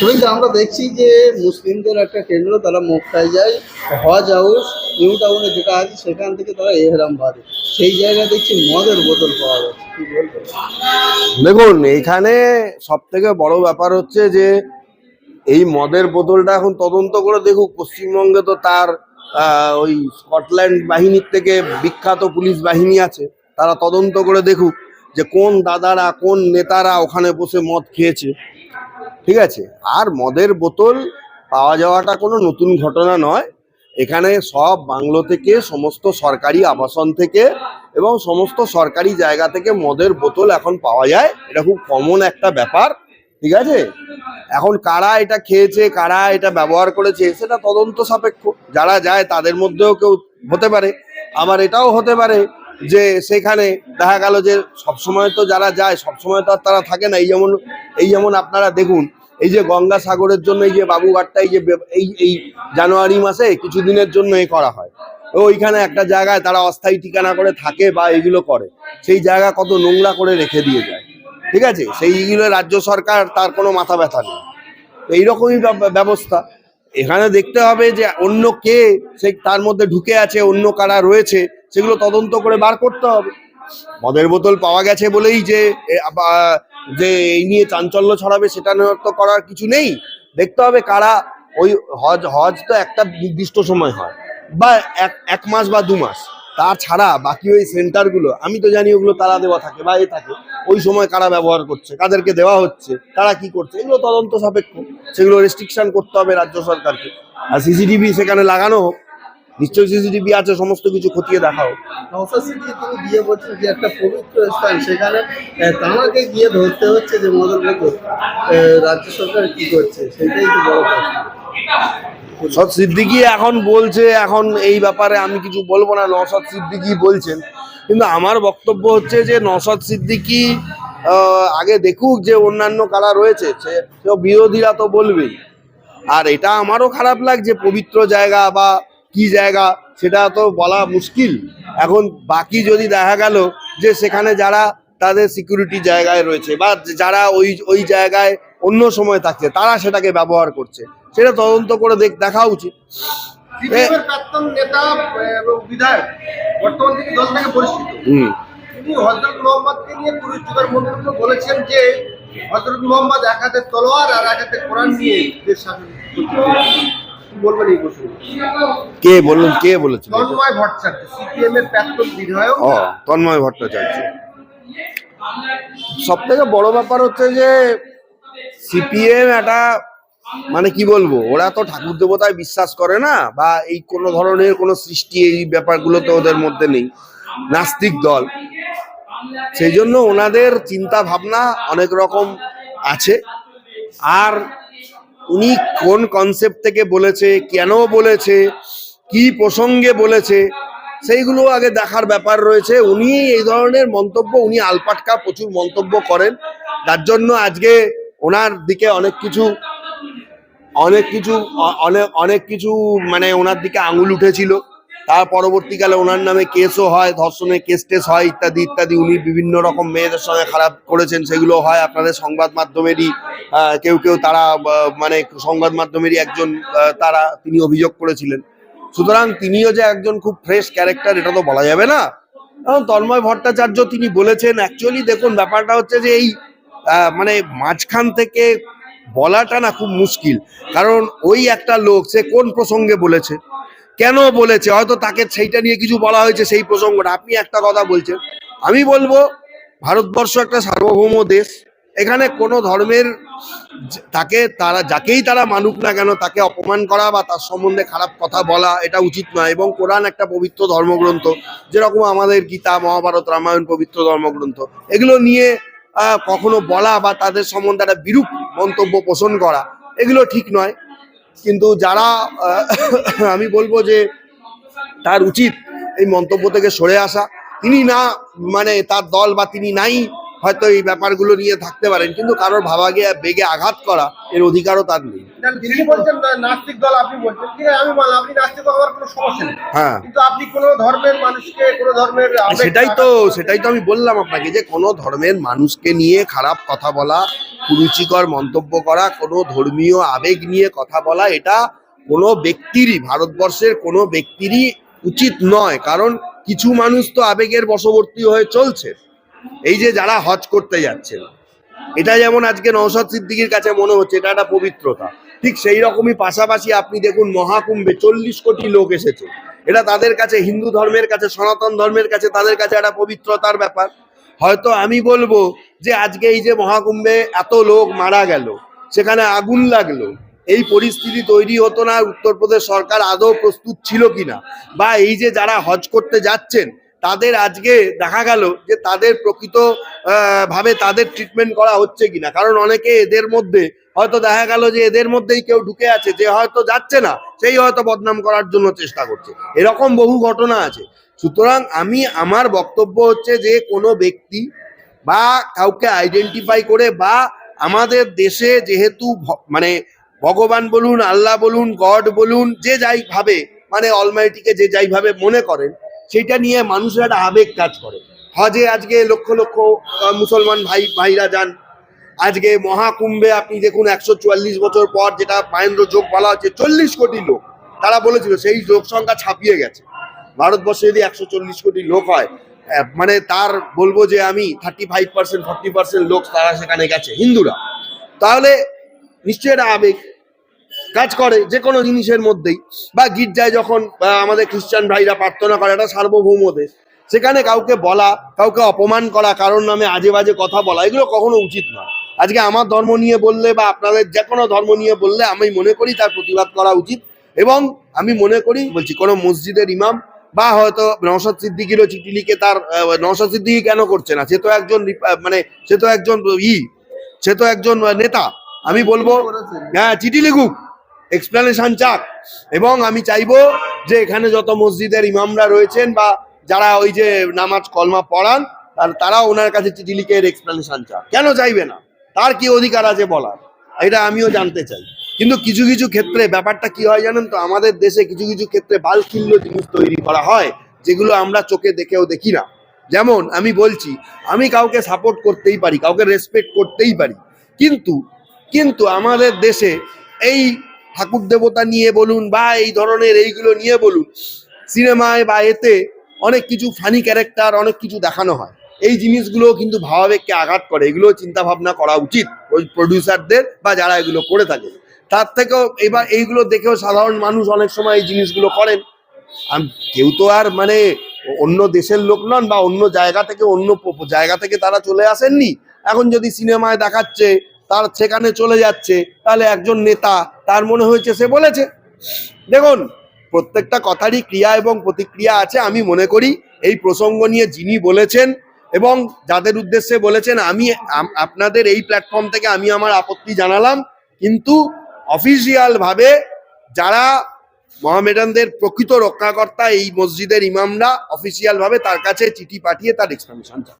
শুভেন্দু, আমরা দেখছি যে মুসলিমদের একটা কেন্দ্র, তারা মক্কায় যায় হজ হাউস, নিউ টাউনে যেটা আছে, সেখান থেকে তারা এহরাম বাঁধে সেই জায়গায় দেখছি মদের বোতল পাওয়া যাচ্ছে। কি দেখুন এইখানে সব থেকে বড় ব্যাপার হচ্ছে যে এই মদের বোতলটা এখন তদন্ত করে দেখুক, পশ্চিমবঙ্গে তো তার ওই স্কটল্যান্ড বাহিনীর থেকে বিখ্যাত পুলিশ বাহিনী আছে, তারা তদন্ত করে দেখুক যে কোন দাদারা, কোন নেতারা ওখানে বসে মদ খেয়েছে। ঠিক আছে? আর মদের বোতল পাওয়া যাওয়াটা কোনো নতুন ঘটনা নয়। এখানে সব বাংলো থেকে, সমস্ত সরকারি আবাসন থেকে এবং সমস্ত সরকারি জায়গা থেকে মদের বোতল এখন পাওয়া যায়। এটা খুব কমন একটা ব্যাপার, ঠিক আছে? এখন কারা এটা খেয়েছে, কারা এটা ব্যবহার করেছে, সেটা তদন্ত সাপেক্ষ। যারা যায় তাদের মধ্যেও কেউ হতে পারে। আবার এটাও হতে পারে যে সেখানে দেখা গেল যে সবসময় তো যারা যায়, সবসময় তো আর তারা থাকে না। এই যেমন এই যেমন আপনারা দেখুন এই যে গঙ্গা সাগরের জন্য এই যে বাবুঘাটটা এই যে এই এই জানুয়ারি মাসে কিছুদিনের জন্য এ করা হয়। ওইখানে একটা জায়গায় তারা অস্থায়ী ঠিকানা করে থাকে বা এগুলো করে। সেই জায়গা কত নোংরা করে রেখে দিয়ে যায়। ঠিক আছে? সেইগুলো রাজ্য সরকার, তার কোনো মাথা ব্যথা নেই। এইরকমই ব্যব- ব্যবস্থা। এখানে দেখতে হবে যে অন্য কে সেই তার মধ্যে ঢুকে আছে, অন্য কারা রয়েছে, সেগুলো তদন্ত করে বার করতে হবে। মদের বোতল পাওয়া গেছে বলেই যে যে এই নিয়ে চাঞ্চল্য ছড়াবে সেটা তো করার কিছু নেই। দেখতে হবে কারা ওই হজ হজ তো একটা নির্দিষ্ট সময় হয়। বা এক এক মাস বা দু মাস। তাছাড়া বাকি ওই সেন্টারগুলো, আমি তো জানি ওগুলো তারা দেওয়া থাকে বা এ থাকে, ওই সময় কারা ব্যবহার করছে, কাদেরকে দেওয়া হচ্ছে, তারা কি করছে, এগুলো তদন্ত সাপেক্ষ। সেগুলো রেস্ট্রিকশন করতে হবে রাজ্য সরকারকে। আর সিসিটিভি সেখানে লাগানো হোক নিশ্চয়ই সিসিটিভি আছে সমস্ত কিছু খতিয়ে দেখাও। তিনি গিয়ে বলছেন যে একটা পবিত্র স্থান সেখানে গিয়ে ধরতে হচ্ছে যে রাজ্য সরকার কি করছে সেটাই তো বড় সিদ্দিকি এখন বলছে এখন এই ব্যাপারে আমি কিছু বলব না নওশাদ সিদ্দিকি বলছেন। কিন্তু আমার বক্তব্য হচ্ছে যে নওশাদ সিদ্দিকি আগে দেখুক যে অন্যান্য কারা রয়েছে সে বিরোধীরা তো বলবেই। আর এটা আমারও খারাপ লাগছে পবিত্র জায়গা বা কি জায়গা সেটা তো বলা মুশকিল। এখন বাকি যদি দেখা গেল যে সেখানে যারা তাদের সিকিউরিটি জায়গায় রয়েছে বা যারা ওই ওই জায়গায় অন্য সময় থাকছে তারা সেটাকে ব্যবহার করছে। সেটা তদন্ত করে দেখ দেখা উচিত। সিপিএমের প্রাক্তন নেতা এবং বিধায়ক বর্তমান তিনি দল থেকে পরিচিত তিনি হজরত মোহাম্মদকে নিয়ে কুরুচিকর মন্তব্য বলেছেন যে হজরত মোহাম্মদ এক হাতে তলোয়ার আর এক হাতে কোরআন নিয়ে দেশ শাসন বলবেন এই প্রসঙ্গে কে বললেন কে বলেছিল? তন্ময় ভট্টাচার্য সিপিএম এর প্রাক্তন বিধায়ক। ও তন্ময় ভট্টাচার্য। সব থেকে বড় ব্যাপার হচ্ছে যে সিপিএম একটা মানে কি বলব ওরা তো ঠাকুর দেবতায় বিশ্বাস করে না বা এই কোনো ধরনের কোনো সৃষ্টি এই ব্যাপারগুলো তো ওদের মধ্যে নেই নাস্তিক দল। সেই জন্য ওনাদের চিন্তা ভাবনা অনেক রকম আছে। আর উনি কোন কনসেপ্ট থেকে বলেছে, কেন বলেছে, কি প্রসঙ্গে বলেছে, সেইগুলো আগে দেখার ব্যাপার রয়েছে। উনি এই ধরনের মন্তব্য, উনি আলপাটকা প্রচুর মন্তব্য করেন। তার জন্য আজকে ওনার দিকে অনেক কিছু অনেক কিছু অনেক অনেক কিছু মানে ওনার দিকে আঙুল উঠেছিল। তার পরবর্তীকালে ওনার নামে কেসও হয়, ধর্ষণের কেস টেস হয় ইত্যাদি ইত্যাদি। উনি বিভিন্ন রকম মেয়েদের সঙ্গে খারাপ করেছেন, সেগুলো হয়। আপনাদের সংবাদ মাধ্যমেরই কেউ কেউ তারা মানে সংবাদ মাধ্যমেরই একজন তারা, তিনি অভিযোগ করেছিলেন। সুতরাং তিনিও যে একজন খুব ফ্রেশ ক্যারেক্টার, এটা তো বলা যাবে না। কারণ তন্ময় ভট্টাচার্য তিনি বলেছেন অ্যাকচুয়ালি দেখুন, ব্যাপারটা হচ্ছে যে এই মানে মাঝখান থেকে বলাটা না খুব মুশকিল। কারণ ওই একটা লোক, সে কোন প্রসঙ্গে বলেছে? কেন বলেছে? হয়তো তাকে সেইটা নিয়ে কিছু বলা হয়েছে সেই প্রসঙ্গটা। আপনি একটা কথা বলছেন। আমি বলব, ভারতবর্ষ একটা সার্বভৌম দেশ। এখানে কোনো ধর্মের তাকে তারা, যাকেই তারা মানুক না কেন, তাকে অপমান করা বা তার সম্বন্ধে খারাপ কথা বলা, এটা উচিত নয়। এবং কোরআন একটা পবিত্র ধর্মগ্রন্থ, যেরকম আমাদের গীতা, মহাভারত, রামায়ণ পবিত্র ধর্মগ্রন্থ। এগুলো নিয়ে কখনো বলা বা তাদের সম্বন্ধে একটা বিরূপ মন্তব্য পোষণ করা, এগুলো ঠিক নয়। কিন্তু যারা আমি বলব যে তার উচিত এই মন্তব্য থেকে সরে আসা। তিনি না মানে তার দল বা তিনি নাই হয়তো এই ব্যাপারগুলো নিয়ে থাকতে পারেন কিন্তু কারোর ভাবাগে বেগে আঘাত করা এর অধিকারও তার নেই। তাহলে তিনি বলছেন না, নাস্তিক দল আপনি বলছেন। ঠিক আছে আমি মানলাম আপনি নাস্তিক হওয়ার কোনো সমস্যা নেই। হ্যাঁ। কিন্তু আপনি কোনো ধর্মের মানুষকে কোনো ধর্মের সেটাই তো সেটাই তো আমি বললাম আপনাকে যে কোনো ধর্মের মানুষকে নিয়ে খারাপ কথা বলা কুরুচিকর মন্তব্য করা কোনো ধর্মীয় আবেগ নিয়ে কথা বলা এটা কোনো ব্যক্তিরই ভারতবর্ষের কোনো ব্যক্তিরই উচিত নয়। কারণ কিছু মানুষ তো আবেগের বশবর্তী হয়ে চলছে। এই যে যারা হজ করতে যাচ্ছেন এটা যেমন আজকে নৌসাদ সিদ্দিকির কাছে মনে হচ্ছে, এটা একটা পবিত্রতা। ঠিক সেই রকমই পাশাপাশি আপনি দেখুন, মহাকুম্ভে চল্লিশ কোটি লোক এসেছে। এটা তাদের কাছে, হিন্দু ধর্মের কাছে, সনাতন ধর্মের কাছে, তাদের কাছে একটা পবিত্রতার ব্যাপার। হয়তো আমি বলব যে আজকে এই যে মহাকুম্ভে এত লোক মারা গেল, সেখানে আগুন লাগল, এই পরিস্থিতি তৈরি হতো না, উত্তরপ্রদেশ সরকার আদৌ প্রস্তুত ছিল কিনা? বা এই যে যারা হজ করতে যাচ্ছেন তাদের আজকে দেখা গেল যে তাদের প্রকৃত ভাবে তাদের ট্রিটমেন্ট করা হচ্ছে কিনা। কারণ অনেকে এদের মধ্যে হয়তো দেখা গেল যে এদের মধ্যেই কেউ ঢুকে আছে, যে হয়তো যাচ্ছে না, সেই হয়তো বদনাম করার জন্য চেষ্টা করছে। এরকম বহু ঘটনা আছে। সুতরাং আমি, আমার বক্তব্য হচ্ছে যে কোনো ব্যক্তি বা কাউকে আইডেন্টিফাই করে বা আমাদের দেশে যেহেতু মানে ভগবান বলুন, আল্লাহ বলুন, গড বলুন, যে যাই ভাবে মানে অলমাইটিকে যে যাই ভাবে মনে করেন সেটা নিয়ে মানুষের একটা আবেগ কাজ করে। হজে আজকে লক্ষ লক্ষ মুসলমান ভাই, ভাইরা যান। আজকে মহাকুম্ভে আপনি দেখুন একশো চুয়াল্লিশ বছর পর যেটা মাহেন্দ্র যোগ বলা হচ্ছে চল্লিশ কোটি লোক। তারা বলেছিল সেই লোক সংখ্যা ছাপিয়ে গেছে। ভারতবর্ষে যদি একশো চল্লিশ কোটি লোক হয় মানে তার বলব যে আমি thirty five percent forty percent লোক তারা সেখানে গেছে, হিন্দুরা। তাহলে নিশ্চয়ই এটা আবেগ কাজ করে যে কোনো জিনিসের মধ্যেই। বা গির্জায় যখন আমাদের খ্রিস্টান ভাইরা প্রার্থনা করে একটা সার্বভৌম দেশ। সেখানে কাউকে বলা কাউকে অপমান করা কারোর নামে আজে বাজে কথা বলা এগুলো কখনো উচিত নয় আজকে আমার ধর্ম নিয়ে বললে বা আপনাদের যে কোনো ধর্ম নিয়ে বললে আমি মনে করি তার প্রতিবাদ করা উচিত। এবং আমি মনে করি বলছি কোনো মসজিদের ইমাম বা হয়তো নওশাদ সিদ্দিকিরও চিঠি লিখে তার নওশাদ সিদ্দিকি কেন করছে না? সে তো একজন মানে সে তো একজন ই সে তো একজন নেতা। আমি বলব হ্যাঁ চিঠি লিখুক। এক্সপ্লেনেশন চাক। এবং আমি চাইব যে এখানে যত মসজিদের ইমামরা রয়েছেন বা যারা ওই যে নামাজ কলমা পড়ান, তার তারা ওনার কাছে চিঠি লিখে এর এক্সপ্লেনেশন চাক। কেন চাইবে না? তার কি অধিকার আছে বলার? এটা আমিও জানতে চাই। কিন্তু কিছু কিছু ক্ষেত্রে ব্যাপারটা কি হয় জানেন তো? আমাদের দেশে কিছু কিছু ক্ষেত্রে বালখিল্য জিনিস তৈরি করা হয়, যেগুলো আমরা চোখে দেখেও দেখি না। যেমন আমি বলছি, আমি কাউকে সাপোর্ট করতেই পারি, কাউকে রেসপেক্ট করতেই পারি। কিন্তু কিন্তু আমাদের দেশে এই ঠাকুর দেবতা নিয়ে বলুন বা এই ধরনের এইগুলো নিয়ে বলুন, সিনেমায় বা এতে অনেক কিছু ফানি ক্যারেক্টার অনেক কিছু দেখানো হয়। এই জিনিসগুলো কিন্তু ভাবাবেগকে আঘাত করে। এগুলো চিন্তা ভাবনা করা উচিত ওই প্রডিউসারদের বা যারা এগুলো করে থাকে। তার থেকেও এবার এইগুলো দেখেও সাধারণ মানুষ অনেক সময় এই জিনিসগুলো করেন। কেউ তো আর মানে অন্য দেশের লোক নন বা অন্য জায়গা থেকে, অন্য জায়গা থেকে তারা চলে আসেননি। এখন যদি সিনেমায় দেখাচ্ছে তার সেখানে চলে যাচ্ছে, তাহলে একজন নেতা, তার মনে হয়েছে সে বলেছে। দেখুন, প্রত্যেকটা কথারই ক্রিয়া এবং প্রতিক্রিয়া আছে, আমি মনে করি এই প্রসঙ্গ নিয়ে যিনি বলেছেন এবং যাদের উদ্দেশ্যে বলেছেন, আমি আপনাদের এই প্ল্যাটফর্ম থেকে আমি আমার আপত্তি জানালাম, কিন্তু অফিসিয়াল ভাবে যারা মহামেডানদের প্রকৃত রক্ষাকর্তা এই মসজিদের ইমামরা অফিসিয়াল ভাবে তার কাছে চিঠি পাঠিয়ে তার এক্সপ্লেনেশন চান